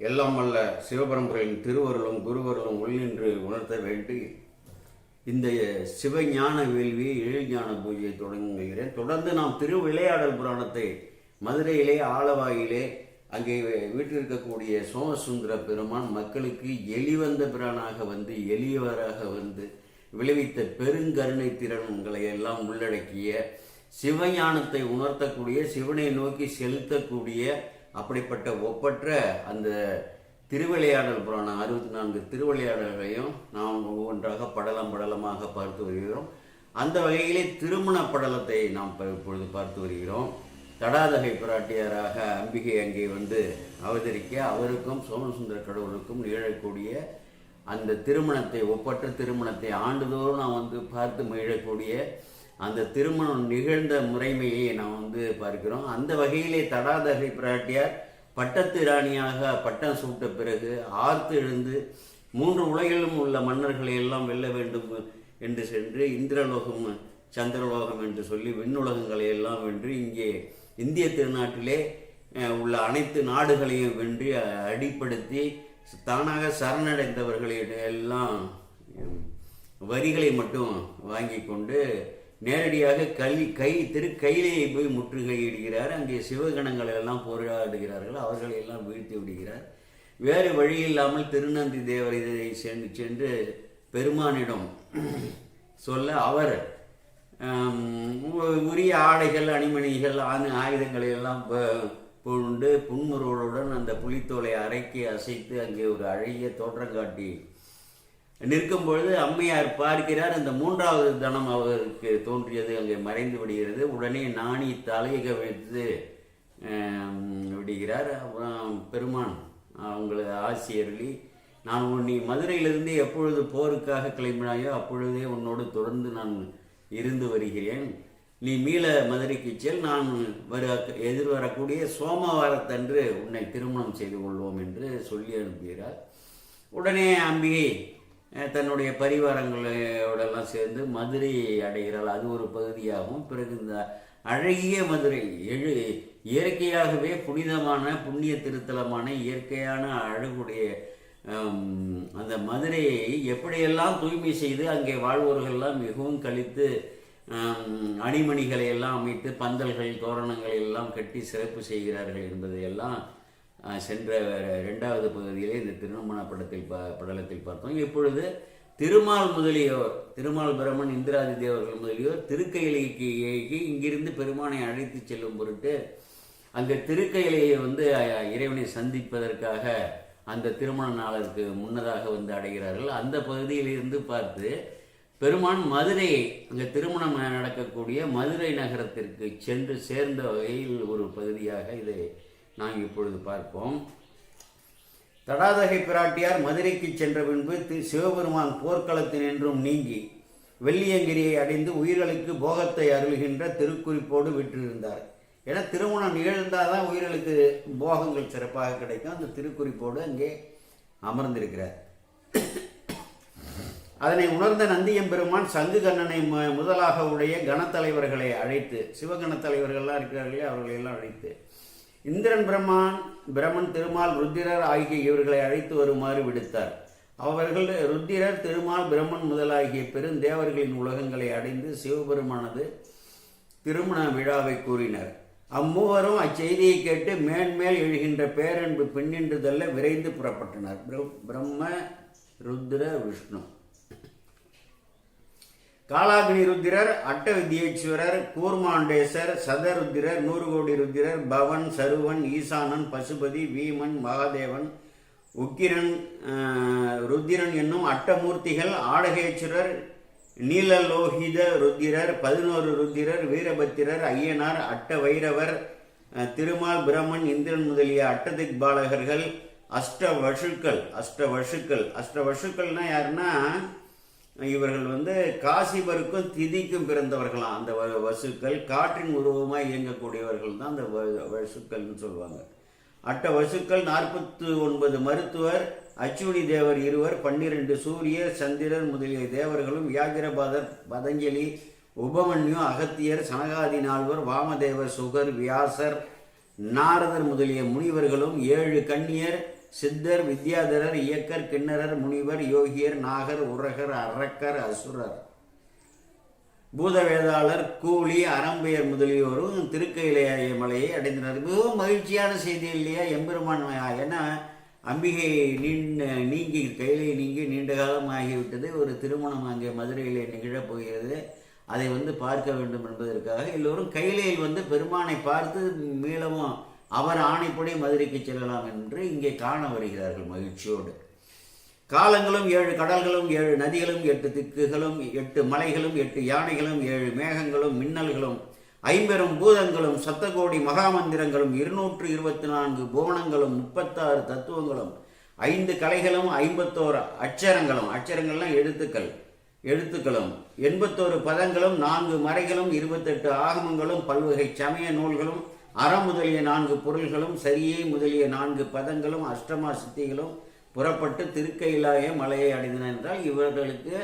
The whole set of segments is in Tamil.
எல்லாம் வல்ல சிவபரம்பரையின் திருவருளும் குருவருளும் உள்ளின்று உணர்த்த வேண்டி இந்த சிவஞான வேள்வி ஏழ்ஞான பூஜையை தொடங்குகிறேன். தொடர்ந்து நாம் திருவிளையாடல் புராணத்தை மதுரையிலே ஆலவாயிலே அங்கே வீட்டிருக்கக்கூடிய சோமசுந்தர பெருமான் மக்களுக்கு எளிவந்த பிரானாக வந்து எளியவராக வந்து விளைவித்த பெருங்கருணை திறன்களை எல்லாம் உள்ளடக்கிய சிவஞானத்தை உணர்த்தக்கூடிய சிவனை நோக்கி செலுத்தக்கூடிய அப்படிப்பட்ட ஒப்பற்ற அந்த திருவிளையாடல் புராணம் அறுபத்தி நான்கு திருவிளையாடல்களையும் நாம் ஒவ்வொன்றாக படலம் படலமாக பார்த்து வருகிறோம். அந்த வகையிலே திருமண படலத்தை நாம் இப்பொழுது பார்த்து வருகிறோம். தடாதகை பிராட்டியாராக அம்பிகை அங்கே வந்து அவதரிக்க அவருக்கும் சோமசுந்தர கடவுளுக்கும் நிகழக்கூடிய அந்த திருமணத்தை ஒப்பற்ற திருமணத்தை ஆண்டுதோறும் நாம் வந்து பார்த்து மகிழக்கூடிய அந்த திருமணம் நிகழ்ந்த முறைமையை நாம் வந்து பார்க்கிறோம். அந்த வகையிலே தடாதகை பிராட்டியார் பட்டத்து ராணியாக பட்டம் சூட்ட பிறகு ஆர்த்து எழுந்து மூன்று உலகிலும் உள்ள மன்னர்களை எல்லாம் வெல்ல வேண்டும் என்று சென்று இந்திரலோகம் சந்திரலோகம் என்று சொல்லி விண்ணுலகங்களை எல்லாம் வென்று இங்கே இந்திய திருநாட்டிலே உள்ள அனைத்து நாடுகளையும் வென்று அடிப்படுத்தி தானாக சரணடைந்தவர்களிடம் எல்லாம் வரிகளை மட்டும் வாங்கி கொண்டு நேரடியாக கல்வி கை திருக்கையிலேயே போய் முற்றுகையிடுகிறார் அங்கே சிவகணங்களை எல்லாம் போராடுகிறார்கள். அவர்களை எல்லாம் வீழ்த்தி விடுகிறார். வேறு வழி இல்லாமல் திருநந்தி தேவர் இதை சென்று சென்று பெருமானிடம் சொல்ல அவர் உரிய ஆடைகள் அணிமணிகள் ஆணு- ஆயுதங்களை எல்லாம் கொண்டு புன்முருவலுடன் அந்த புலித்தோலை அரைக்கி அசைத்து அங்கே ஒரு அழகிய தோற்றம் காட்டி நிற்கும் பொழுது அம்மையார் பார்க்கிறார் அந்த மூன்றாவது தனம் அவருக்கு தோன்றியது அங்கே மறைந்து விடுகிறது. உடனே நாணி தலையை வைத்து விடுகிறார். அப்புறம் பெருமான் அவங்களது ஆசிரியர்களி நான் உன் நீ மதுரையிலிருந்து எப்பொழுது போருக்காக கிளம்பினாயோ அப்பொழுதே உன்னோடு தொடர்ந்து நான் இருந்து வருகிறேன். நீ மீள மதுரைக்கு செல். நான் வர எதிர்வரக்கூடிய சோமவாரத்தன்று உன்னை திருமணம் செய்து கொள்வோம் என்று சொல்லி அனுப்புகிறார். உடனே அம்பிகை தன்னுடைய பரிவாரங்களோடெல்லாம் சேர்ந்து மதுரை அடைகிறாள். அது ஒரு பகுதியாகவும் பிறகு இந்த அழகிய மதுரை எழு இயற்கையாகவே புனிதமான புண்ணிய திருத்தலமான இயற்கையான அழகுடைய அந்த மதுரையை எப்படியெல்லாம் தூய்மை செய்து அங்கே வாழ்வோர்கள்லாம் மிகவும் கழித்து அணிமணிகளை எல்லாம் அமைத்து பந்தல்கள் தோரணங்களை எல்லாம் கட்டி சிறப்பு செய்கிறார்கள் என்பதை எல்லாம் சென்ற ரெண்டாவது பகுதியிலே இந்த திருமண படத்தில் ப படலத்தில் பார்த்தோம். இப்பொழுது திருமால் முதலியோர் திருமால் பிரம்மன் இந்திராதி தேவர்கள் முதலியோர் திருக்கையிலைக்கு ஏகி இங்கிருந்து பெருமானை அழைத்து செல்லும் பொருட்டு அங்கே திருக்கையிலையை வந்து இறைவனை சந்திப்பதற்காக அந்த திருமண நாளுக்கு முன்னதாக வந்து அடைகிறார்கள். அந்த பகுதியிலிருந்து பார்த்து பெருமான் மதுரையை அங்கே திருமணம் நடக்கக்கூடிய மதுரை நகரத்திற்கு சென்று சேர்ந்த வகையில் ஒரு பகுதியாக இதை நாம் இப்பொழுது பார்ப்போம். தடாதகை பிராட்டியார் மதுரைக்கு சென்ற பின்பு திரு சிவபெருமான் போர்க்களத்தினின்றும் நீங்கி வெள்ளியங்கிரியை அடைந்து உயிர்களுக்கு போகத்தை அருள்கின்ற திருக்குறிப்போடு விற்றிருந்தார் ஏன்னா திருமணம் நிகழ்ந்தாதான் உயிர்களுக்கு போகங்கள் சிறப்பாக கிடைக்கும். அந்த திருக்குறிப்போடு அங்கே அமர்ந்திருக்கிறார். அதனை உணர்ந்த நந்தியம்பெருமான் சங்கு கண்ணனை மு- முதலாக உடைய கணத்தலைவர்களை அழைத்து சிவகண தலைவர்கள்லாம் இருக்கிறார்களே அவர்களையெல்லாம் அழைத்து இந்திரன் பிரம்மான் பிரமன் திருமால் ருத்திரர் ஆகிய இவர்களை அழைத்து வருமாறு விடுத்தார். அவர்கள் ருத்திரர் திருமால் பிரம்மன் முதலாகிய பெருந்தேவர்களின் உலகங்களை அடைந்து சிவபெருமானது திருமண விழாவை கூறினர். அம்மூவரும் அச்செய்தியை கேட்டு மேன்மேல் எழுகின்ற பேரன்பு பின்னின்றுதல்ல விரைந்து புறப்பட்டனர். பிரம்ம ருத்ர விஷ்ணு. காலாக்னி ருத்திரர் அட்ட வித்யேஸ்வரர் கூர்மாண்டேசர் சதருத்திரர் நூறுகோடி ருத்திரர் பவன் சருவன் ஈசானன் பசுபதி வீமன் மகாதேவன் உக்கிரன் ருத்திரன் என்னும் அட்டமூர்த்திகள் ஆடகேஸ்வரர் நீலலோகித ருத்திரர் பதினோரு ருத்திரர் வீரபத்திரர் ஐயனார் அட்ட வைரவர் திருமால் பிரம்மன் இந்திரன் முதலிய அட்டதிக் பாலகர்கள் அஷ்ட வசுக்கள் அஷ்ட வசுக்கள் அஷ்ட வசுக்கள்னா யாருன்னா இவர்கள் வந்து காசிபருக்கும் திதிக்கும் பிறந்தவர்களாம் அந்த வ- வசுக்கள் காற்றின் உருவமாக இயங்கக்கூடியவர்கள் தான் அந்த வ- வசுக்கள்னு சொல்லுவாங்க. அட்ட வசுக்கள் நாற்பத்து ஒன்பது மருத்துவர் அச்சுனி தேவர் இருவர் பன்னிரண்டு சூரியர் சந்திரர் முதலிய தேவர்களும் வியாகிரபாதர் பதஞ்சலி உபமன்யு அகத்தியர் சனகாதி நால்வர் வாமதேவர் சுகர் வியாசர் நாரதர் முதலிய முனிவர்களும் ஏழு கன்னியர் சித்தர் வித்யாதரர் இயக்கர் கிண்ணறர் முனிவர் யோகியர் நாகர் உரகர் அரக்கர் அசுரர். பூதவேதாளர் கூலி அறம்பெயர் முதலியோரும் திருக்கையிலேய மலையை அடைந்தனர். மிகவும் மகிழ்ச்சியான செய்தி இல்லையா எம்பெருமான் ஏன்னா அம்பிகை நீண்ட நீங்கி கையிலே நீங்கி நீண்ட காலம் ஆகிவிட்டது ஒரு திருமணம் அங்கே மதுரையிலே நிகழப் போகிறது. அதை வந்து பார்க்க வேண்டும் என்பதற்காக எல்லோரும் கையிலையில் வந்து பெருமானை பார்த்து மீளவும் அவர் ஆணைப்படி மதுரைக்கு செல்லலாம் என்று இங்கே காண வருகிறார்கள் மகிழ்ச்சியோடு. காலங்களும் ஏழு கடல்களும் ஏழு நதிகளும் எட்டு திக்குகளும் எட்டு மலைகளும் எட்டு யானைகளும் ஏழு மேகங்களும் மின்னல்களும் ஐம்பெரும் பூதங்களும் சத்தகோடி மகாமந்திரங்களும் இருநூற்று இருபத்தி நான்கு புவனங்களும் முப்பத்தாறு தத்துவங்களும் ஐந்து கலைகளும் ஐம்பத்தோரு அச்சரங்களும் அச்சரங்கள்லாம் எழுத்துக்கள் எழுத்துக்களும் எண்பத்தோரு பதங்களும் நான்கு மறைகளும் இருபத்தெட்டு ஆகமங்களும் பல்வகை சமய நூல்களும் அறம் முதலிய நான்கு பொருள்களும் சரியை முதலிய நான்கு பதங்களும் அஷ்டமா சித்திகளும் புறப்பட்டு திருக்கையிலாய மலையை அடைந்தன என்றால் இவர்களுக்கு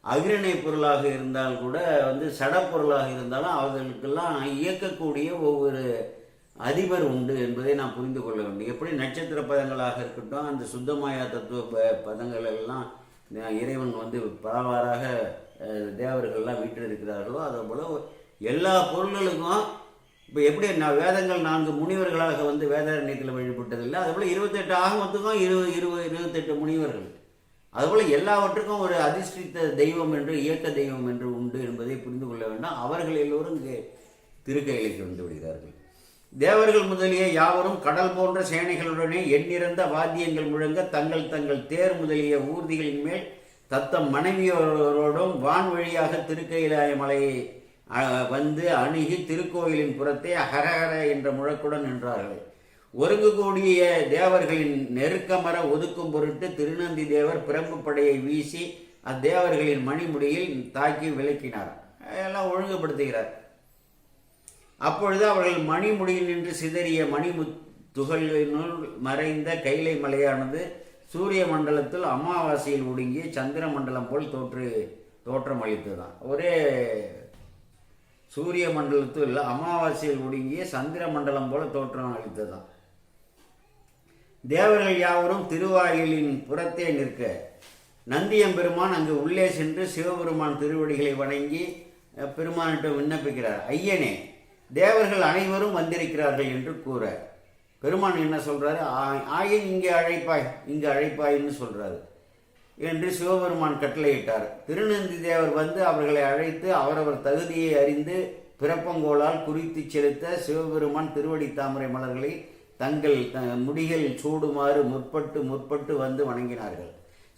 அகிரணை பொருளாக இருந்தால் கூட வந்து சடப்பொருளாக இருந்தாலும் அவர்களுக்கெல்லாம் இயக்கக்கூடிய ஒவ்வொரு அதிபர் உண்டு என்பதை நாம் புரிந்து கொள்ள வேண்டும். எப்படி நட்சத்திர பதங்களாக இருக்கட்டும் அந்த சுத்தமாயா தத்துவ ப பதங்கள் எல்லாம் இறைவன் வந்து பலவாறாக தேவர்கள்லாம் வீட்டில் இருக்கிறார்களோ அதே போல் எல்லா பொருள்களுக்கும் இப்போ எப்படி நான் வேதங்கள் நான்கு முனிவர்களாக வந்து வேதாரண்யத்தில் வழிபட்டதில்லை அதுபோல் இருபத்தெட்டு ஆகமத்துக்கும் இரு இருபது இருபத்தெட்டு முனிவர்கள். அதுபோல் எல்லாவற்றுக்கும் ஒரு அதிர்ஷ்டித்த தெய்வம் என்று இயக்க தெய்வம் என்று உண்டு என்பதை புரிந்து கொள்ள வேண்டாம். அவர்கள் எல்லோரும் இங்கே திருக்கையிலைக்கு வந்து விடுகிறார்கள். தேவர்கள் முதலிய யாவரும் கடல் போன்ற சேனைகளுடனே எண்ணிறந்த வாத்தியங்கள் முழங்க தங்கள் தங்கள் தேர் முதலிய ஊர்திகளின் மேல் தத்தம் மனைவியோரோடும் வான் வழியாக திருக்கையிலாய மலையை வந்து அணுகி திருக்கோயிலின் புறத்தே ஹரஹர என்ற முழக்குடன் நின்றார்கள். ஒருங்கு கூடிய தேவர்களின் நெருக்கமர ஒதுக்கும் பொருட்டு திருநந்தி தேவர் பிரம்பு படையை வீசி அத்தேவர்களின் மணிமுடியில் தாக்கி விலக்கினார் எல்லாம் ஒழுங்குபடுத்துகிறார். அப்பொழுது அவர்கள் மணிமுடியில் நின்று சிதறிய மணிமு துகளினுள் மறைந்த கைலை மலையானது சூரிய மண்டலத்தில் அமாவாசையில் ஒடுங்கி சந்திர மண்டலம் போல் தோற்று தோற்றம் அளித்ததுதான் ஒரே சூரிய மண்டலத்தில் அமாவாசையில் ஒடுங்கிய சந்திர மண்டலம் போல தோற்றம் அளித்ததுதான் தேவர்கள் யாவரும் திருவாயிலின் புறத்தே நிற்க நந்தியம்பெருமான் அங்கு உள்ளே சென்று சிவபெருமான் திருவடிகளை வணங்கி பெருமானிட்ட பெருமானிடம் விண்ணப்பிக்கிறார். ஐயனே தேவர்கள் அனைவரும் வந்திருக்கிறார்கள் என்று கூற. பெருமான் என்ன சொல்றாரு? "ஆ- ஆயின் இங்கே அழைப்பாய் இங்கே அழைப்பாய்ன்னு சொல்றாரு. என்று சிவபெருமான் கட்டளையிட்டார். திருநந்தி தேவர் வந்து அவர்களை அழைத்து அவரவர் தகுதியை அறிந்து பிறப்பங்கோலால் குறித்து செலுத்த சிவபெருமான் திருவடி தாமரை மலர்களை தங்கள் த- முடிகள் சூடுமாறு முற்பட்டு முற்பட்டு வந்து வணங்கினார்கள்.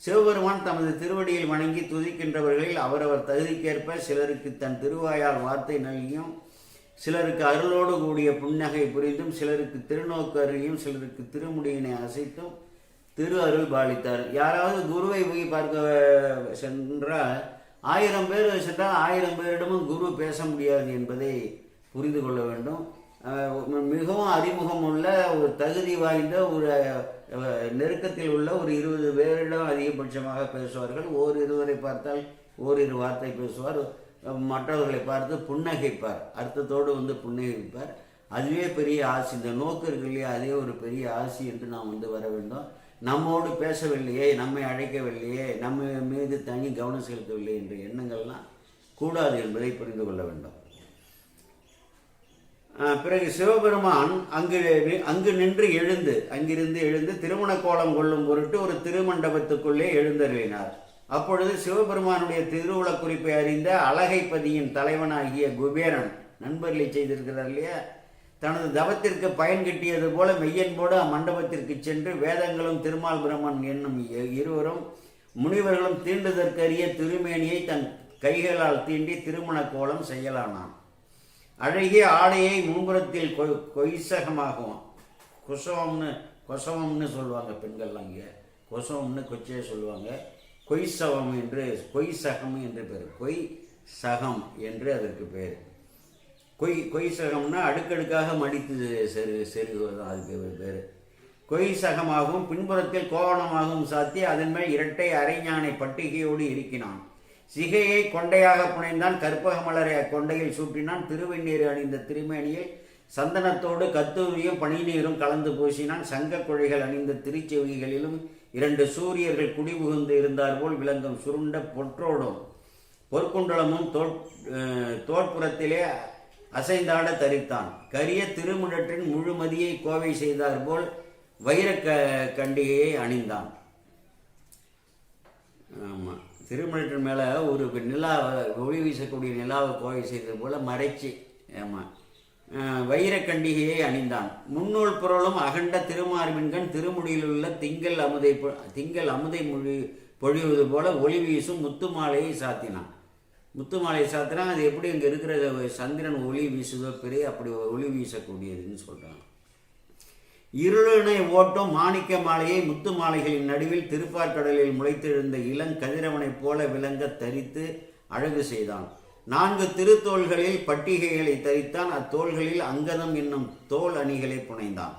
சிவபெருமான் தமது திருவடியில் வணங்கி துதிக்கின்றவர்களில் அவரவர் தகுதிக்கேற்ப சிலருக்கு தன் திருவாயால் வார்த்தை நல்கியும் சிலருக்கு அருளோடு கூடிய புன்னகை புரிந்தும் சிலருக்கு திருநோக்கு சிலருக்கு திருமுடியினை அசைத்தும் திரு அருள் பாலித்தார் யாராவது குருவை போய் பார்க்க சென்றால் ஆயிரம் பேர் சென்றால் ஆயிரம் பேரிடமும் குரு பேச முடியாது என்பதை புரிந்து கொள்ள வேண்டும். மிகவும் அறிமுகம் உள்ள ஒரு தகுதி வாய்ந்த ஒரு நெருக்கத்தில் உள்ள ஒரு இருபது பேரிடம் அதிகபட்சமாக பேசுவார்கள். ஓர் இருவரை பார்த்தால் ஓரிரு வார்த்தை பேசுவார். மற்றவர்களை பார்த்து புன்னகைப்பார். அர்த்தத்தோடு வந்து புன்னகைப்பார். அதுவே பெரிய ஆசி. இந்த நோக்கு இருக்கு இல்லையா? அதே ஒரு பெரிய ஆசி என்று நாம் வந்து வர வேண்டும். நம்மோடு பேசவில்லையே நம்மை அழைக்கவில்லையே நம்ம மீது தனி கவனம் செலுத்தவில்லை என்ற எண்ணங்கள்லாம் கூடாது என்பதை புரிந்து கொள்ள வேண்டும். பிறகு சிவபெருமான் அங்கு அங்கு நின்று எழுந்து அங்கிருந்து எழுந்து திருமண கோலம் கொள்ளும் பொருட்டு ஒரு திருமண்டபத்துக்குள்ளே எழுந்தருளினார். அப்பொழுது சிவபெருமானுடைய திருவுள குறிப்பை அறிந்த அழகைப்பதியின் தலைவனாகிய குபேரன் நண்பர்களை செய்திருக்கிறார் இல்லையா? தனது தவத்திற்கு பயன் கிட்டியது போல மெய்யன்போடு அம்மண்டபத்திற்கு சென்று வேதங்களும் திருமால் பிரம்மன் என்னும் இ- இருவரும் முனிவர்களும் தீண்டுதற்கரிய திருமேனியை தன் கைகளால் தீண்டி திருமண கோலம் செய்யலானான் அழகிய ஆடையை முன்புறத்தில் கொ- கொய்சகமாகவும் குசவம்னு கொசவம்னு சொல்லுவாங்க பெண்கள்லாம் இங்கே. கொசவம்னு கொச்சையை சொல்லுவாங்க. கொய்சவம் என்று கொய்சகம் என்று பேர். கொய் சகம் என்று அதற்கு பேர். கொய் கொய்சகம்னா அடுக்கடுக்காக மடித்து செரு செருகுவது அதுக்கு பேர். கொய்சகமாகவும் பின்புறத்தில் கோவணமாகவும் சாத்தி அதன் மேல் இரட்டை அரைஞானை பட்டிகையோடு இருக்கினான் சிகையை கொண்டையாக புனைந்தான் கற்பக மலரை அக்கொண்டையில் சூட்டினான். திருவெண்ணீர் அணிந்த திருமேனியை சந்தனத்தோடு கத்தூரியும் பனிநீரும் கலந்து பூசினான். சங்க குழைகள் அணிந்த திருச்செவிகளிலும் இரண்டு சூரியர்கள் குடிபுகுந்து இருந்தார் போல் விளங்கும் சுருண்ட பொற்றோடும் பொற்குண்டலமும் தோற் தோற்புறத்திலே அசைந்தாட தரித்தான். கரிய திருமுடற்றின் முழுமதியை கோவை செய்தார் போல் வைர க கண்டிகையை அணிந்தான். ஆமாம் திருமணத்தின் மேலே ஒரு நிலா ஒளி வீசக்கூடிய நிலாவை கோவை செய்தது போல மறைச்சி ஆமாம் வைரக்கண்டிகையை அணிந்தான். முன்னூல் பொருளும் அகண்ட திருமார்பின்கண் திருமுடியிலுள்ள திங்கள் அமுதை பொ- திங்கள் அமுதை மொழி பொழிவது போல ஒளி வீசும் முத்து மாலையை சாத்தினான். முத்துமாலை சாத்தினா அது எப்படி இங்கே இருக்கிற சந்திரன் ஒளி வீசுதோ பெரிய அப்படி ஒளி வீசக்கூடியதுன்னு சொல்கிறான் இருளினை ஓட்டும் மாணிக்க மாலையை முத்து மாலைகளின் நடுவில் திருப்பார்கடலில் முளைத்தெழுந்த இளங்கதிரவனைப் போல விளங்க தரித்து அழகு செய்தான். நான்கு திருத்தோள்களில் பட்டிகைகளை தரித்தான். அத்தோள்களில் அங்கதம் என்னும் தோல் அணிகளை புனைந்தான்.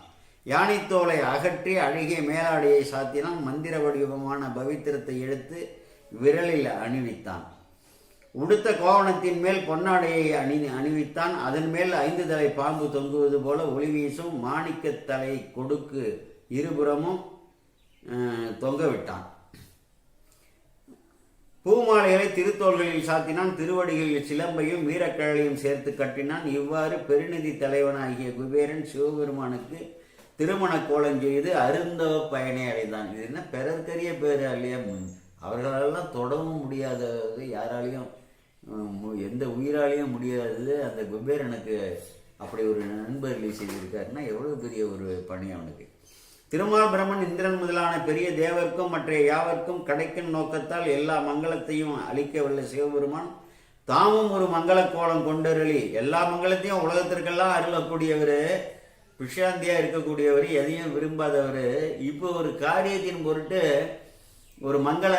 யானைத்தோலை அகற்றி அழகிய மேலாடையை சாத்தினான். மந்திர வடிவமான பவித்திரத்தை எடுத்து விரலில் அணிவித்தான். உடுத்த கோவணத்தின் மேல் பொன்னாடையை அணி அணிவித்தான். அதன் மேல் ஐந்து தலை பாம்பு தொங்குவது போல ஒளி வீசும் மாணிக்க தலை கொடுக்கு இருபுறமும் தொங்க விட்டான் பூமாலைகளை திருத்தோள்களில் சாத்தினான். திருவடிகளில் சிலம்பையும் வீரக்கழலையும் சேர்த்து கட்டினான். இவ்வாறு பெருநிதி தலைவனாகிய குபேரன் சிவபெருமானுக்கு திருமண கோலம் செய்து அருந்தவ பயனை அடைந்தான். இது என்ன? பிறர்க்கரிய பேர் இல்லையா? அவர்களெல்லாம் தொடவும் முடியாதது யாராலையும் எந்த உயிராலையும் முடியாதது அந்த குபேரனுக்கு அப்படி ஒரு நண்பர்களை செய்திருக்காருன்னா எவ்வளவு பெரிய ஒரு பணி அவனுக்கு. திருமால் பிரம்மன் இந்திரன் முதலான பெரிய தேவர்க்கும் மற்ற யாவர்க்கும் கிடைக்கும் நோக்கத்தால் எல்லா மங்களத்தையும் அளிக்கவல்ல சிவபெருமான். தாமும் ஒரு மங்கள கோலம் கொண்டருளி. எல்லா மங்களத்தையும் உலகத்திற்கெல்லாம் அருளக்கூடியவர் விஷாந்தியாக இருக்கக்கூடியவர் எதையும் விரும்பாதவர். இப்போ ஒரு காரியத்தின் பொருட்டு ஒரு மங்கள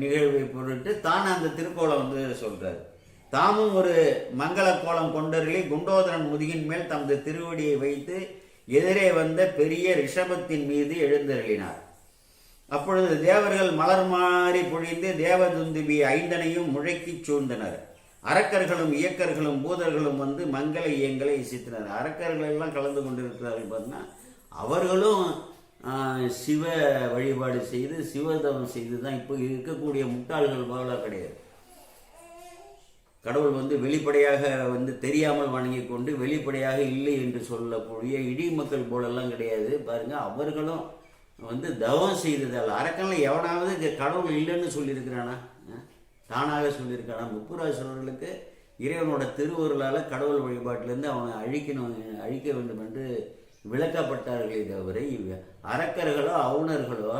நிகழ்வை பொருட்டு தான் அந்த திருக்கோலம் வந்து சொல்றாரு. தாமும் ஒரு மங்கள கோலம் கொண்டருளி குண்டோதரன் முதுகின் மேல் தமது திருவடியை வைத்து எதிரே வந்த பெரிய ரிஷபத்தின் மீது எழுந்தருளினார். அப்பொழுது தேவர்கள் மலர் மாறி பொழிந்து தேவதுந்துபி ஐந்தனையும் முழக்கிச் சூழ்ந்தனர். அரக்கர்களும் இயக்கர்களும் பூதர்களும் வந்து மங்கள இயங்களை இசைத்தனர். அரக்கர்கள் எல்லாம் கலந்து கொண்டிருக்கிறார்கள் பார்த்தீங்கன்னா அவர்களும் சிவ வழிபாடு செய்து சிவதவம் செய்து தான் இப்போ இருக்கக்கூடிய முட்டாள்கள் பாவலாக கிடையாது. கடவுள் வந்து வெளிப்படையாக வந்து தெரியாமல் வணங்கி கொண்டு வெளிப்படையாக இல்லை என்று சொல்லக்கூடிய இடி மக்கள் போலெல்லாம் கிடையாது. பாருங்க அவர்களும் வந்து தவம் செய்ததால் அரக்கனில் எவனாவது கடவுள் இல்லைன்னு சொல்லியிருக்கிறானா? தானாக சொல்லியிருக்கானா? முப்புராசுரர்களுக்கு இறைவனோட திருவருளால் கடவுள் வழிபாட்டிலேருந்து அவனை அழிக்கணும் அழிக்க வேண்டும் என்று விளக்கப்பட்டார்களே தவிர இவ அரக்கர்களோ அவுணர்களோ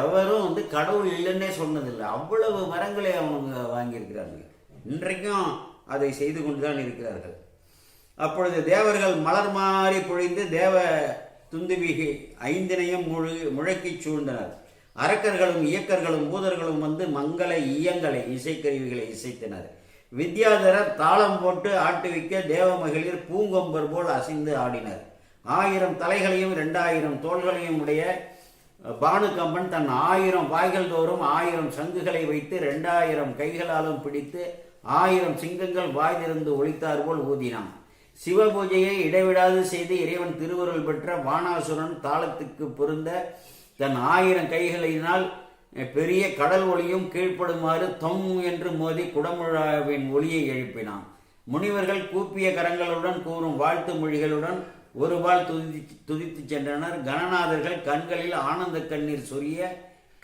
எவரும் வந்து கடவுள் இல்லைன்னே சொன்னதில்லை. அவ்வளவு மரங்களை அவங்க வாங்கியிருக்கிறார்கள். இன்றைக்கும் அதை செய்து கொண்டுதான் இருக்கிறார்கள். அப்பொழுது தேவர்கள் மலர் மாறி பொழிந்து தேவ துந்துபிகை ஐந்தினையும் முழு முழக்கிச் சூழ்ந்தனர். அரக்கர்களும் இயக்கர்களும் பூதர்களும் வந்து மங்கள இயங்களை இசைக்கருவிகளை இசைத்தனர். வித்யாதரர் தாளம் போட்டு ஆட்டுவிக்க தேவ மகளிர் பூங்கொம்பர் போல் அசைந்து ஆடினர். ஆயிரம் தலைகளையும் இரண்டாயிரம் தோள்களையும் உடைய பானுகம்பன் தன் ஆயிரம் வாய்கள் தோறும் ஆயிரம் சங்குகளை வைத்து ரெண்டாயிரம் கைகளாலும் பிடித்து ஆயிரம் சிங்கங்கள் வாய் திறந்து ஒழித்தார் போல் ஊதினான். சிவபூஜையை இடைவிடாது செய்து இறைவன் திருவருள் பெற்ற வானாசுரன் தாளத்துக்கு பொருந்த தன் ஆயிரம் கைகளினால் பெரிய கடல் ஒளியும் கீழ்ப்படுமாறு தொம் என்று மோதி குடமுழாவின் ஒளியை எழுப்பினான். முனிவர்கள் கூப்பிய கரங்களுடன் கூறும் வாழ்த்து மொழிகளுடன் ஒருபால் துதி துதித்து சென்றனர். கணநாதர்கள் கண்களில் ஆனந்த கண்ணீர் சொரிய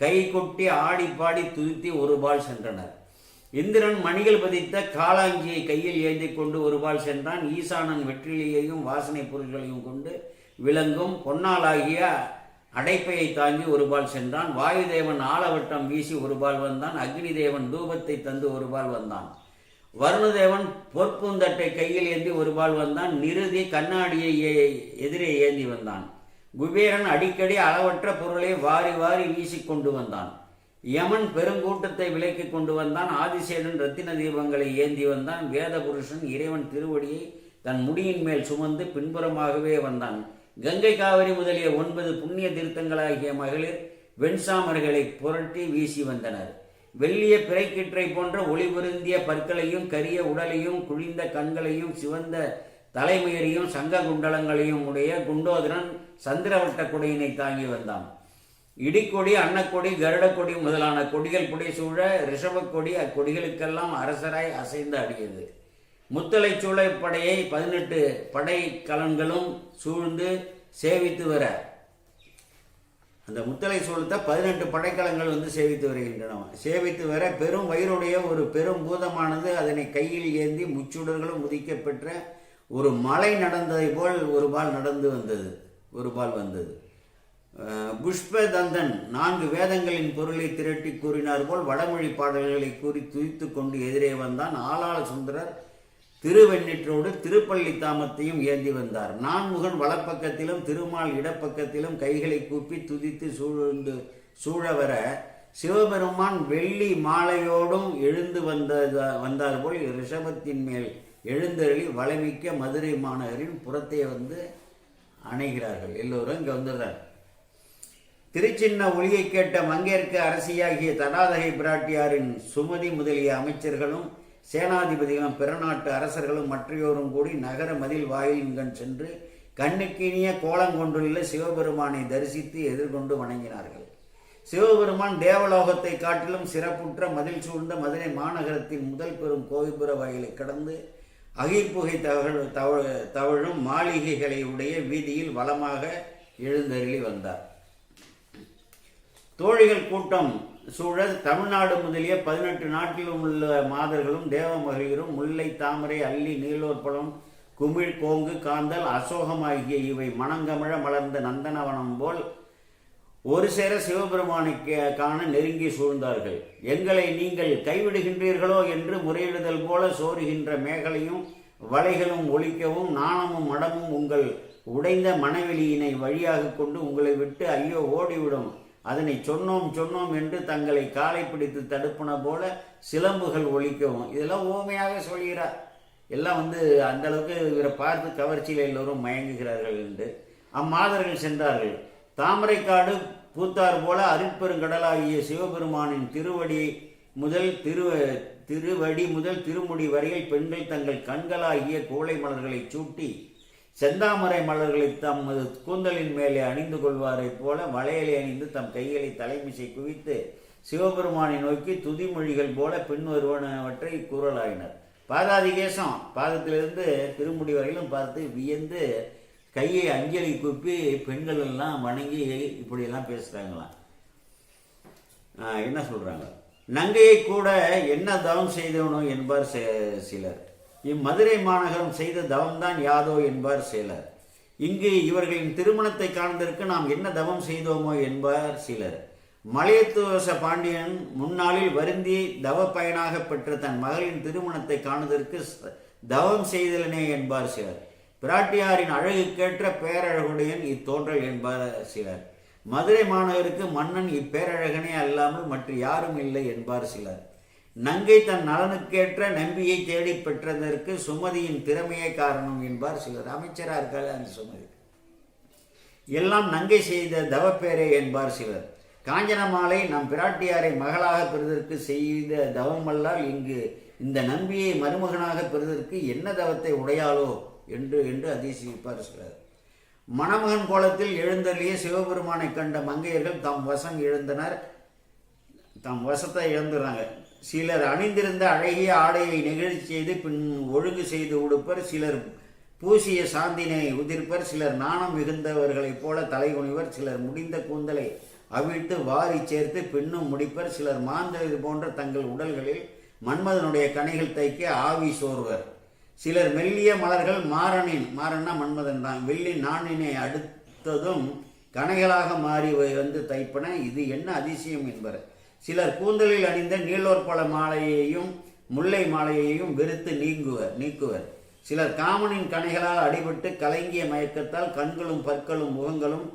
கை கொட்டி ஆடி பாடி துதித்து ஒருபால் சென்றனர். இந்திரன் மணிகள் பதித்த காளாஞ்சியை கையில் ஏந்தி கொண்டு ஒருபால் சென்றான். ஈசானன் வெற்றிலையையும் வாசனை பொருள்களையும் கொண்டு விளங்கும் பொன்னாளாகிய அடைப்பையை தாங்கி ஒருபால் சென்றான். வாயுதேவன் ஆலவட்டம் வீசி ஒருபால் வந்தான். அக்னி தேவன் தூபத்தை தந்து ஒருபால் வந்தான். வருணதேவன் பொற்பூந்தட்டை கையில் ஏந்தி ஒருபால் வந்தான். நிறுதி கண்ணாடியை எதிரே ஏந்தி வந்தான். குபேரன் அடிக்கடி அளவற்ற பொருளை வாரி வாரி வீசி கொண்டு வந்தான். யமன் பெருங்கூட்டத்தை விலக்கி கொண்டு வந்தான். ஆதிசேடன் ரத்தின தீபங்களை ஏந்தி வந்தான். வேத புருஷன் இறைவன் திருவடியை தன் முடியின் மேல் சுமந்து பின்புறமாகவே வந்தான். கங்கை காவிரி முதலிய ஒன்பது புண்ணிய தீர்த்தங்களாகிய மகளிர் வெண்சாமர்களை புரட்டி வீசி வந்தனர். வெள்ளிய பிறைக்கிற்றை போன்ற ஒளி பொருந்திய பற்களையும் கரிய உடலையும் குழிந்த கண்களையும் சிவந்த தலைமுயரையும் சங்க குண்டலங்களையும் உடைய குண்டோதரன் சந்திரவட்ட கொடியினை தாங்கி வந்தான். இடிக்கொடி அன்னக்கொடி கருடக்கொடி முதலான கொடிகள் புடைசூழ ரிஷபக்கொடி அக்கொடிகளுக்கெல்லாம் அரசராய் அசைந்து அடியது. முத்தலை சூழப்படையை படையை பதினெட்டு படை கலன்களும் சூழ்ந்து சேவித்து வர அந்த முத்தலை சூழத்தை பதினெட்டு படைக்கலங்கள் வந்து சேவித்து வருகின்றன. சேவித்து வர பெரும் வயிறுடைய ஒரு பெரும் பூதமானது அதனை கையில் ஏந்தி முச்சுடர்களும் உதிக்கப்பெற்ற ஒரு மலை நடந்ததை போல் ஒரு பால் நடந்து வந்தது. ஒரு பால் வந்தது. புஷ்பதந்தன் நான்கு வேதங்களின் பொருளை திரட்டி கூறினார் போல் வடமொழி பாடல்களை கூறி துதித்து கொண்டு எதிரே வந்தான். ஆளாள சுந்தரர் திருவெண்ணிற்றோடு திருப்பள்ளி தாமத்தையும் ஏந்தி வந்தார். நான்முகன் வலப்பக்கத்திலும் திருமால் இடப்பக்கத்திலும் கைகளை கூப்பி துதித்து சூழ்ந்து சூழ வர சிவபெருமான் வெள்ளி மாலையோடும் எழுந்து வந்த வந்தார் போல் ரிஷபத்தின் மேல் எழுந்தருளி வளமிக்க மதுரை மாநகரின் புறத்தே வந்து அணைகிறார்கள். எல்லோரும் இங்கே வந்துடுறார். திருச்சின்ன ஒளியை கேட்ட மங்கேற்க அரசியாகிய தடாதகை பிராட்டியாரின் சுமதி முதலிய அமைச்சர்களும் சேனாதிபதிகளும் பிறநாட்டு அரசர்களும் மற்றையோரும் கூடி நகர மதில் வாயிலின்கண் சென்று கண்ணுக்கினிய கோலம் கொண்டுள்ள சிவபெருமானை தரிசித்து எதிர்கொண்டு வணங்கினார்கள். சிவபெருமான் தேவலோகத்தை காட்டிலும் சிறப்புற்ற மதில் சூழ்ந்த மதுரை மாநகரத்தின் முதல் பெரும் கோவிபுர வாயிலை கடந்து அகிர்புகை தவழ் தவழ் தவழும் மாளிகைகளை உடைய வீதியில் வளமாக எழுந்தருளி வந்தார். தோழிகள் கூட்டம் சூழல் தமிழ்நாடு முதலிய பதினெட்டு நாட்டிலும் உள்ள மாதர்களும் தேவ மகளிரும் முல்லை தாமரை அல்லி நீலோற்பழம் குமிழ் கோங்கு காந்தல் அசோகம் ஆகிய இவை மணங்கமிழ மலர்ந்த நந்தனவனம் போல் ஒரு சேர சிவபெருமானை காண நெருங்கி சூழ்ந்தார்கள். எங்களை நீங்கள் கைவிடுகின்றீர்களோ என்று முறையிடுதல் போல சோறுகின்ற மேகலையும் வலைகளும் ஒழிக்கவும் நாணமும் மடமும் உங்கள் உடைந்த மனவெளியினை வழியாக கொண்டு உங்களை விட்டு ஐயோ ஓடிவிடும். அதனை சொன்னோம் சொன்னோம் என்று தங்களை காலை பிடித்து தடுப்பன போல சிலம்புகள் ஒழிக்கவும் இதெல்லாம் ஓமையாக சொல்கிறார். எல்லாம் வந்து அந்த அளவுக்கு இவரை பார்த்து கவர்ச்சியில் எல்லோரும் மயங்குகிறார்கள் என்று. அம்மாதர்கள் சென்றார்கள். தாமரைக்காடு பூத்தார் போல அருட்பெருங்கடலாகிய சிவபெருமானின் திருவடி முதல் திரு திருவடி முதல் திருமுடி வரையில் பெண்கள் தங்கள் கண்களாகிய கோலை மலர்களை சூட்டி செந்தாமரை மலர்களை தமது கூந்தலின் மேலே அணிந்து கொள்வாரைப் போல வளையலை அணிந்து தம் கைகளை தலைமிசை குவித்து சிவபெருமானை நோக்கி துதிமொழிகள் போல பின்வருவனவற்றை கூறலாயினர். பாதாதிகேசம் பாதத்திலிருந்து திருமுடி வரையிலும் பார்த்து வியந்து கையை அஞ்சலி குப்பி பெண்கள் எல்லாம் வணங்கி இப்படியெல்லாம் பேசுகிறாங்களாம் என்ன சொல்கிறாங்க நங்கையை கூட என்ன தவம் செய்தவனோ என்பார் சிலர். இம்மதுரை மாநகரம் செய்த தவம்தான் யாதோ என்பார் சிலர். இங்கு இவர்களின் திருமணத்தை காண்பதற்கு நாம் என்ன தவம் செய்தோமோ என்பார் சிலர். மலையத்துவச பாண்டியன் முன்னாளில் வருந்தி தவ பயனாக பெற்ற தன் மகளின் திருமணத்தை காணுவதற்கு தவம் செய்தலனே என்பார் சிலர். பிராட்டியாரின் அழகுக்கேற்ற பேரழகுடையன் இத்தோன்றல் என்பார் சிலர். மதுரை மாநகருக்கு மன்னன் இப்பேரழகனே அல்லாமல் மற்ற யாரும் இல்லை என்பார் சிலர். நங்கை தன் நலனுக்கேற்ற நம்பியை தேடி பெற்றதற்கு சுமதியின் திறமையே காரணம் என்பார் சிலர். அமைச்சராக இருக்காரு அந்த சுமதி. எல்லாம் நங்கை செய்த தவப்பேரே என்பார் சிலர். காஞ்சனமாலை நம் பிராட்டியாரை மகளாக பெறுவதற்கு செய்த தவமல்லால் இங்கு இந்த நம்பியை மருமகனாக பெறுவதற்கு என்ன தவத்தை உடையாளோ என்று என்று அதிசயிப்பார் சிலர். மணமகன் கோலத்தில் எழுந்தருளிய சிவபெருமானை கண்ட மங்கையர்கள் தம் வசம் எழுந்தனர் தம் வசத்தை இழந்துடுறாங்க சிலர் அணிந்திருந்த அழகிய ஆடையை நெகிழ்ச்சி செய்து பின் ஒழுங்கு செய்து உடுப்பர். சிலர் பூசிய சாந்தினை உதிர்ப்பர். சிலர் நாணம் மிகுந்தவர்களைப் போல தலைகுனிவர் சிலர் முடிந்த கூந்தலை அவிழ்த்து வாரி சேர்த்து பின்னும் முடிப்பர். சிலர் மாந்தளிர் போன்ற தங்கள் உடல்களில் மன்மதனுடைய கனைகள் தைக்க ஆவி சோர்வர். சிலர் மெல்லிய மலர்கள் மாறனின் மாறன்னா மன்மதன் தான். வெள்ளி நாணினை அடுத்ததும் கனைகளாக மாறி வந்து தைப்பன. இது என்ன அதிசயம் என்பர். சிலர் கூந்தலில் அணிந்த நீலோற்பழ மாலையையும் முல்லை மாலையையும் வெறுத்து நீங்குவர் நீக்குவர். சிலர் காமனின் கணைகளால் அடிபட்டு கலங்கிய மயக்கத்தால் கண்களும் பற்களும் முகங்களும்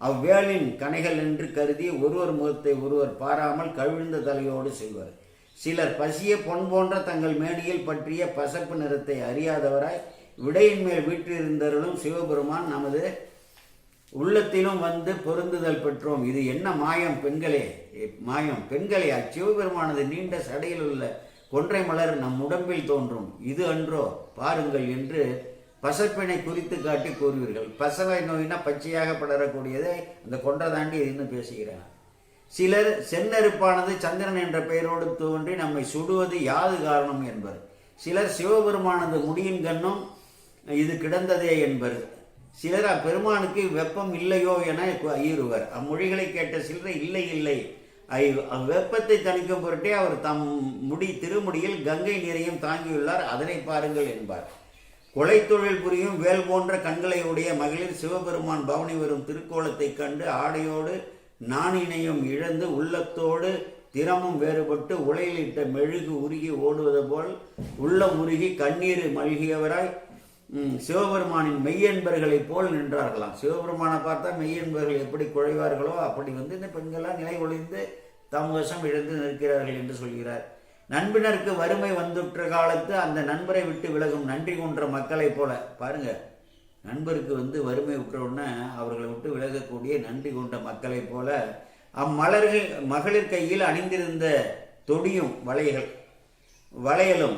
அவ்வேளின் கணைகள் என்று கருதி ஒருவர் முகத்தை ஒருவர் பாராமல் கவிழ்ந்த தலையோடு செல்வர். சிலர் பசிய பொன் போன்ற தங்கள் மேனியில் பற்றிய பசப்பு நிறத்தை அறியாதவராய் விடையின் மேல் வீற்றிருந்தவர்களும் சிவபெருமான் நமது உள்ளத்திலும் வந்து பொருந்துதல் பெற்றோம். இது என்ன மாயம் பெண்களே? மாயம். பெண்களே அச்சிவபெருமானது நீண்ட சடையில் உள்ள கொன்றை மலர் நம் உடம்பில் தோன்றும். இது அன்றோ? பாருங்கள் என்று பசப்பினை குறித்து காட்டி கூறுவீர்கள். பசவை நோயினா பச்சையாக படரக்கூடியதை அந்த கொன்றை தாண்டி இன்னும் பேசுகிறார். சிலர் செந்நெருப்பானது சந்திரன் என்ற பெயரோடு தோன்றி நம்மை சுடுவது யாது காரணம் என்பர். சிலர் சிவபெருமானது முடியின் கண்ணும் இது கிடந்ததே என்பர். சிலர் அப்பெருமானுக்கு வெப்பம் இல்லையோ என ஈறுவர். அம்மொழிகளை கேட்ட சிலர் இல்லை இல்லை. ஐ- அவ்வெப்பத்தை தணிக்கும் பொருட்டே அவர் தம் முடி திருமுடியில் கங்கை நீரையும் தாங்கியுள்ளார். அதனை பாருங்கள் என்பார். கொலை தொழில் புரியும் வேல் போன்ற கண்களை உடைய மகளிர் சிவபெருமான் பவனி வரும் திருக்கோலத்தைக் கண்டு ஆடையோடு நாணினையும் இழந்து உள்ளத்தோடு திறமும் வேறுபட்டு உலையிலிட்ட மெழுகு உருகி ஓடுவது போல் உள்ளம் உருகி கண்ணீர் மல்கியவராய் சிவபெருமானின் மெய்யன்பர்களைப் போல் நின்றார்களாம். சிவபெருமானை பார்த்தா மெய்யன்பர்கள் எப்படி குழைவார்களோ அப்படி வந்து இந்த பெண்கள்லாம் நிலை ஒளிந்து தம் வசம் இழந்து நிற்கிறார்கள் என்று சொல்கிறார். நண்பினருக்கு வறுமை வந்துற்ற காலத்து அந்த நண்பரை விட்டு விலகும் நன்றி கொன்ற மக்களைப் போல பாருங்க நண்பருக்கு வந்து வறுமை உற்றவுடனே அவர்களை விட்டு விலகக்கூடிய நன்றி கொண்ட மக்களைப் போல அம்மலர்கள் மகளிர் கையில் அணிந்திருந்த தொடியும் வளையல் வளையலும்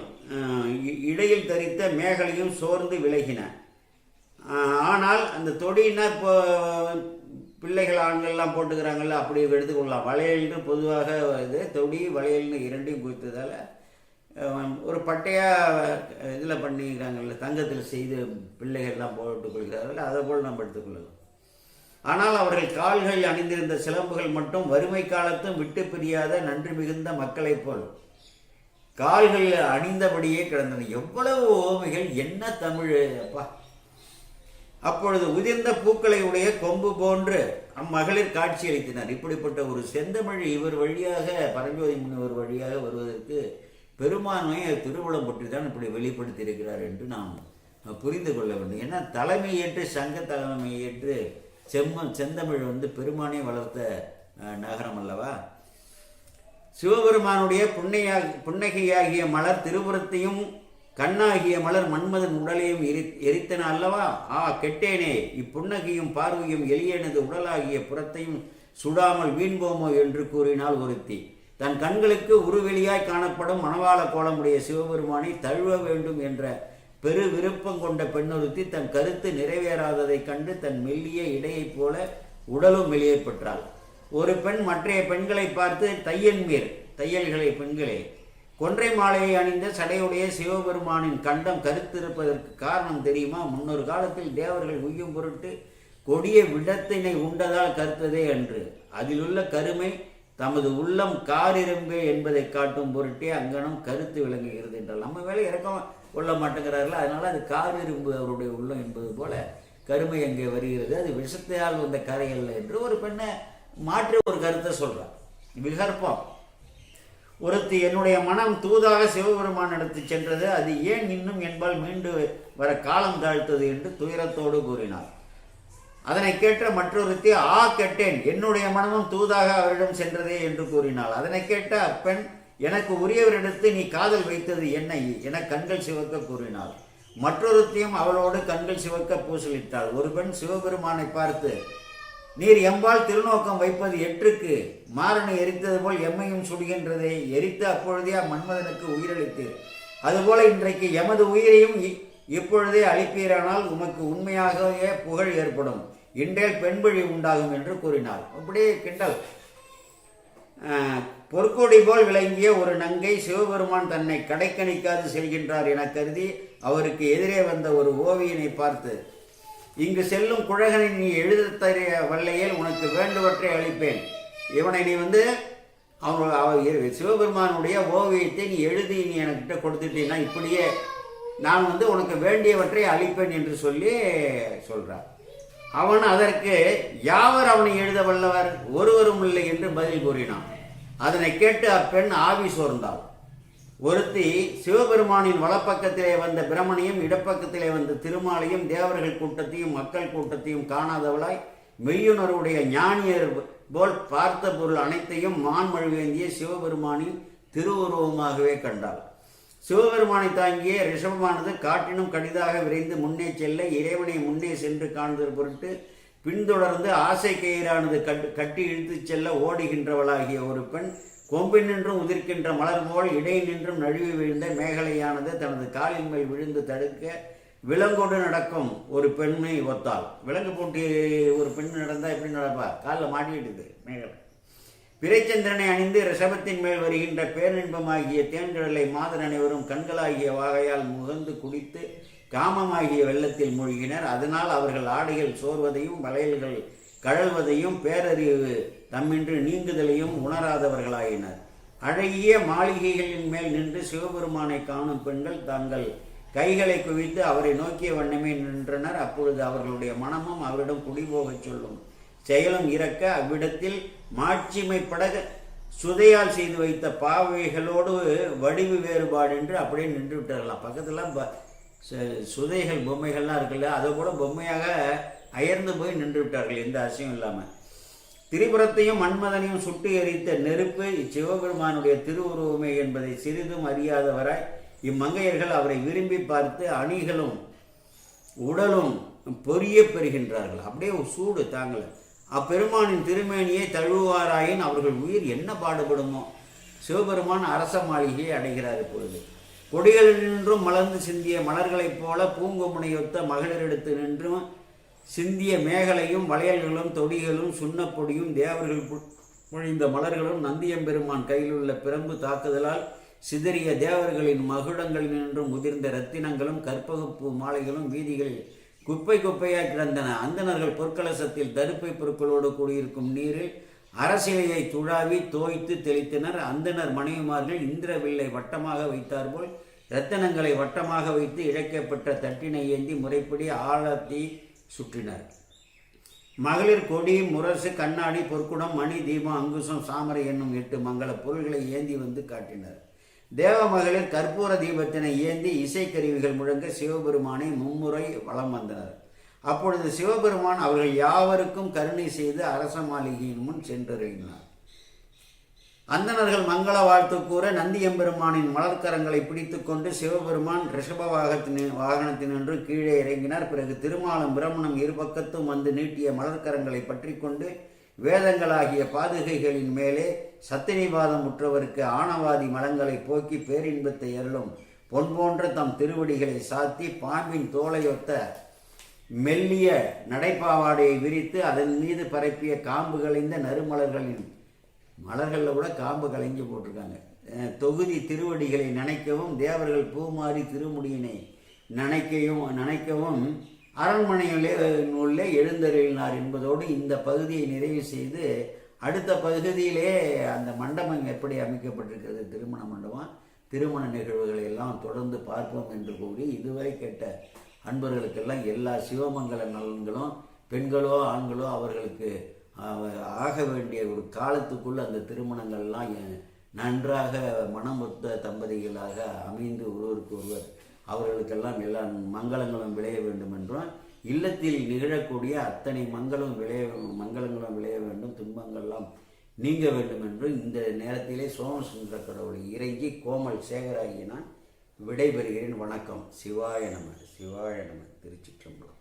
இடையில் தரித்த மேகலையும் சோர்ந்து விலகின. ஆனால் அந்த தொடின்னா இப்போ பிள்ளைகள் ஆண்கள்லாம் போட்டுக்கிறாங்கல்ல அப்படி எடுத்துக்கொள்ளலாம் வளையல்னு பொதுவாக இது தொடி வளையல்னு இரண்டையும் குறித்ததால் ஒரு பட்டையாக இதில் பண்ணிக்கிறாங்கல்ல தங்கத்தில் செய்து பிள்ளைகள்லாம் போட்டுக்கொள்கிறார்கள் அதை போல் நம்ம எடுத்துக்கொள்ளலாம் ஆனால் அவர்கள் கால்கள் அணிந்திருந்த சிலம்புகள் மட்டும் வறுமை காலத்தும் விட்டு பிரியாத நன்றி மிகுந்த மக்களைப் போல். கால்களில் அணிந்தபடியே கிடந்தன. எவ்வளவு ஓமைகள் என்ன தமிழ் அப்பா. அப்பொழுது உதிர்ந்த பூக்களை உடைய கொம்பு போன்று அம்மகளிர் காட்சியளித்தனர் இப்படிப்பட்ட ஒரு செந்தமிழ் இவர் வழியாக பரஞ்சோதி முனிவர் வழியாக வருவதற்கு பெரும்பான்மையை திருவிழம் பற்றி தான் இப்படி வெளிப்படுத்தியிருக்கிறார் என்று நாம் புரிந்து கொள்ள வேண்டும். ஏன்னா தலைமை ஏற்று சங்க தலைமை ஏற்று செம்ம செந்தமிழ் வந்து பெருமானே வளர்த்த நகரம் அல்லவா? சிவபெருமானுடைய புன்னையாக புன்னகையாகிய மலர் திருபுறத்தையும் கண்ணாகிய மலர் மன்மதன் உடலையும் எரி எரித்தன அல்லவா? ஆ கெட்டேனே. இப்புன்னகையும் பார்வையும் எளியனது உடலாகிய புறத்தையும் சுடாமல் வீண்போமோ என்று கூறினாள் ஒருத்தி. தன் கண்களுக்கு உருவெளியாய் காணப்படும் மணவாள கோலமுடைய சிவபெருமானை தழுவ வேண்டும் என்ற பெரு விருப்பம் கொண்ட பெண்ணொருத்தி தன் கருத்து நிறைவேறாததைக் கண்டு தன் மெல்லிய இடையைப் போல உடலும் வெளியேற்பெற்றாள் ஒரு பெண் மற்றைய பெண்களை பார்த்து தையன்மீர் தையல்களை பெண்களே கொன்றை மாலையை அணிந்த சடையுடைய சிவபெருமானின் கண்டம் கருத்திருப்பதற்கு காரணம் தெரியுமா? முன்னொரு காலத்தில் தேவர்கள் உய்யும் பொருட்டு கொடிய விடத்தினை உண்டதால் கருத்ததே என்று. அதிலுள்ள கருமை தமது உள்ளம் காரிரும்பே என்பதை காட்டும் பொருட்டே அங்கனம் கருத்து விளங்குகிறது என்றால் நம்ம வேலை இறக்கம் கொள்ள மாட்டேங்கிறார்கள் அதனால் அது காரிரும்பு அவருடைய உள்ளம் என்பது போல கருமை அங்கே வருகிறது. அது விஷத்தையால் வந்த கரை அல்ல என்று ஒரு பெண்ணை மாற்றி ஒரு கருத்தை சொல்கிறார் விகற்பம் ஒருத்தி என்னுடைய மனம் தூதாக சிவபெருமான் எடுத்து சென்றது அது ஏன் இன்னும் என்பால் மீண்டு வர காலம் தாழ்த்தது என்று துயரத்தோடு கூறினார். அதனை கேட்ட மற்றொருத்தி ஆ கெட்டேன். என்னுடைய மனமும் தூதாக அவரிடம் சென்றதே என்று கூறினாள். அதனை கேட்ட அப்பெண் எனக்கு உரியவரிடத்து நீ காதல் வைத்தது என்ன என கண்கள் சிவக்க கூறினாள். மற்றொருத்தியும் அவளோடு கண்கள் சிவக்க பூசலிட்டாள். ஒரு பெண் சிவபெருமானை பார்த்து நீர் எம்பால் திருநோக்கம் வைப்பது எற்றுக்கு மாறனை எரித்தது போல் எம்மையும் சுடுகின்றதே எரித்து அப்பொழுதே அம்மன்மதனுக்கு உயிரளித்தீர். அதுபோல இன்றைக்கு எமது உயிரையும் இப்பொழுதே அளிப்பீரானால் உமக்கு உண்மையாகவே புகழ் ஏற்படும். இன்றேல் பெண்பழி உண்டாகும் என்று கூறினாள். அப்படியே கிண்டல். பொற்கொடி போல் விளங்கிய ஒரு நங்கை சிவபெருமான் தன்னை கடைக்கணிக்காது செல்கின்றார் என கருதி அவருக்கு எதிரே வந்த ஒரு ஓவியனை பார்த்து இங்கு செல்லும் குழகனை நீ எழுதத் தரிய வல்லையில் உனக்கு வேண்டுவற்றை அளிப்பேன். இவனை நீ வந்து அவன் சிவபெருமானுடைய ஓவியத்தை நீ எழுதி நீ எனக்கிட்ட கொடுத்துட்டீங்கன்னா இப்படியே நான் வந்து உனக்கு வேண்டியவற்றை அளிப்பேன் என்று சொல்லி சொல்கிறார் அவன் அதற்கு யாவர் அவனை எழுத வல்லவர்? ஒருவரும் இல்லை என்று பதில் கூறினான். அதனை கேட்டு அப்பெண் ஆவி சோர்ந்தாள். ஒருத்தி சிவபெருமானின் வலப்பக்கத்திலே வந்த பிரமணியும் இடப்பக்கத்திலே வந்த திருமாலையும் தேவர்கள் கூட்டத்தையும் மக்கள் கூட்டத்தையும் காணாதவளாய் மெய்யுணர்வுடைய ஞானியர் போல் பார்த்த பொருள் அனைத்தையும் மான்மொழிவேந்திய சிவபெருமானின் திருவுருவமாகவே கண்டாள். சிவபெருமானை தாங்கிய ரிஷபமானது காட்டினும் கடிதாக விரைந்து முன்னே செல்ல இறைவனை முன்னே சென்று காண்பது பொருட்டு பின்தொடர்ந்து ஆசை கயிறானது கட்டு கட்டி இழுத்துச் செல்ல ஓடுகின்றவளாகிய ஒரு பெண் கொம்பு நின்றும் உதிர்க்கின்ற மலர் போல் இடை நின்றும் நழுவி விழுந்த மேகலையானது தனது காலின் மேல் விழுந்து தடுக்க விலங்கோடு நடக்கும் ஒரு பெண்ணை ஒத்தாள். விலங்கு போட்டி ஒரு பெண் நடந்தால் எப்படி நடப்பா? காலில் மாட்டிக்கிட்டுது மேகலை. பிறைச்சந்திரனை அணிந்து ரிஷபத்தின் மேல் வருகின்ற பேரின்பமாகிய தேன்கடலை மாதர் அனைவரும் கண்களாகிய வாகையால் முகந்து குடித்து காமமாகிய வெள்ளத்தில் மூழ்கினர். அதனால் அவர்கள் ஆடைகள் சோர்வதையும் வளையல்கள் கழல்வதையும் பேரறிவு தம்மின்று நீங்குதலையும் உணராதவர்களாயினர். அழகிய மாளிகைகளின் மேல் நின்று சிவபெருமானை காணும் பெண்கள் தாங்கள் கைகளை குவித்து அவரை நோக்கிய வண்ணமே நின்றனர். அப்பொழுது அவர்களுடைய மனமும் அவரிடம் குடிபோகச் சொல்லும். செயலும் இறக்க அவ்விடத்தில் மாட்சிமைப்பட சுதையால் செய்து வைத்த பாவைகளோடு வடிவு வேறுபாடு என்று அப்படியே நின்று விட்டார்களாம் பக்கத்தில் ப- சுதைகள் பொம்மைகள்லாம் இருக்குல்ல அதை கூட பொம்மையாக அயர்ந்து போய் நின்று விட்டார்கள் எந்த அசையும் இல்லாமல் திரிபுரத்தையும் மன்மதனையும் சுட்டு எரித்த நெருப்பு இச்சிவபெருமானுடைய திருவுருவமே என்பதை சிறிதும் அறியாதவராய் இம்மங்கையர்கள் அவரை விரும்பி பார்த்து அணிகளும் உடலும் பொரிய பெறுகின்றார்கள். அப்படியே ஒரு சூடு தாங்கள் அப்பெருமானின் திருமேனியை தழுவாராயின் அவர்கள் உயிர் என்ன பாடுபடுமோ? சிவபெருமான் அரச மாளிகையை அடைகிறார் இப்பொழுது. கொடிகளில் நின்றும் மலர்ந்து சிந்திய மலர்களைப் போல பூங்குமனையொத்த மகளிரெடுத்து நின்றும் சிந்திய மேகலையும் வளையல்களும் தொடிகளும் சுண்ணப்பொடியும் தேவர்கள் பு- பொழிந்த மலர்களும் நந்தியம்பெருமான் கையில் உள்ள பிரம்பு தாக்குதலால் சிதறிய தேவர்களின் மகுடங்களில் நின்றும் முதிர்ந்த இரத்தினங்களும் கற்பகப்பு மாலைகளும் வீதிகளில் குப்பை குப்பையாக கிடந்தன. அந்தணர்கள் பொற்கலசத்தில் தருப்பை பொருட்களோடு கூடியிருக்கும் நீரில் அரசியலையை துழாவி தோய்த்து தெளித்தனர். அந்தனர் மனைவிமார்கள் இந்திரவில்லை வட்டமாக வைத்தார்போல் ரத்தினங்களை வட்டமாக வைத்து இழைக்கப்பட்ட தட்டினை ஏந்தி முறைப்படி ஆழத்தி சுற்றினர். மகளிர் கொடி முரசு கண்ணாடி பொற்குடம் மணி தீபம் அங்குசம் சாமரை என்னும் எட்டு மங்கள பொருள்களை ஏந்தி வந்து காட்டினர். தேவ மகளிர் கற்பூர தீபத்தினை ஏந்தி இசைக்கருவிகள் முழங்க சிவபெருமானை மும்முறை வலம் வந்தனர். அப்பொழுது சிவபெருமான் அவர்கள் யாவருக்கும் கருணை செய்து அரச மாளிகையின் முன் சென்றறினார் அந்தணர்கள் மங்கள வாழ்த்து கூற நந்தி எம்பெருமானின் மலர்க்கரங்களை பிடித்துக்கொண்டு சிவபெருமான் ரிஷப வாகத்தின் வாகனத்தினின்று கீழே இறங்கினார். பிறகு திருமாலும் பிரமணம் இருபக்கத்தும் வந்து நீட்டிய மலர்க்கரங்களை பற்றி கொண்டு வேதங்களாகிய பாதுகைகளின் மேலே சத்தினிவாதம் உற்றவருக்கு ஆணவாதி மலங்களை போக்கி பேரின்பத்தை அருளும். பொன் போன்ற தம் திருவடிகளை சாத்தி பாம்பின் தோலையொத்த மெல்லிய நடைப்பாவாடையை விரித்து அதன் மீது பரப்பிய காம்பு கலைந்த நறுமலர்களின் மலர்களில் கூட காம்பு கலைஞ்சு போட்டிருக்காங்க. தொகுதி திருவடிகளை நினைக்கவும் தேவர்கள் பூமாரி திருமுடியினை நினைக்கவும் நினைக்கவும் அரண்மனையிலே நூலில் எழுந்தருளினார் என்பதோடு இந்த பகுதியை நிறைவு செய்து அடுத்த பகுதியிலே அந்த மண்டபம் எப்படி அமைக்கப்பட்டிருக்கிறது திருமண மண்டபம் திருமண நிகழ்வுகளை எல்லாம் தொடர்ந்து பார்ப்போம் என்று கூறி இதுவரை கேட்ட அன்பர்களுக்கெல்லாம் எல்லா சிவமங்கல நலன்களும் பெண்களோ ஆண்களோ அவர்களுக்கு ஆக வேண்டிய ஒரு காலத்துக்குள் அந்த திருமணங்கள்லாம் நன்றாக மனமொத்த தம்பதிகளாக அமைந்து ஒருவருக்கு ஒருவர் அவர்களுக்கெல்லாம் எல்லா மங்களங்களும் விளைய வேண்டும் என்றும் இல்லத்தில் நிகழக்கூடிய அத்தனை மங்களும் விளைய மங்களங்களும் விளைய வேண்டும். துன்பங்கள்லாம் நீங்க வேண்டும் என்று இந்த நேரத்திலே சோமசுந்தர கடவுளை இறங்கி கோமல் சேகராகிய நான் விடைபெறுகிறேன். வணக்கம். சிவாய நம சிவாய நம திருச்சிற்றம்பலம்.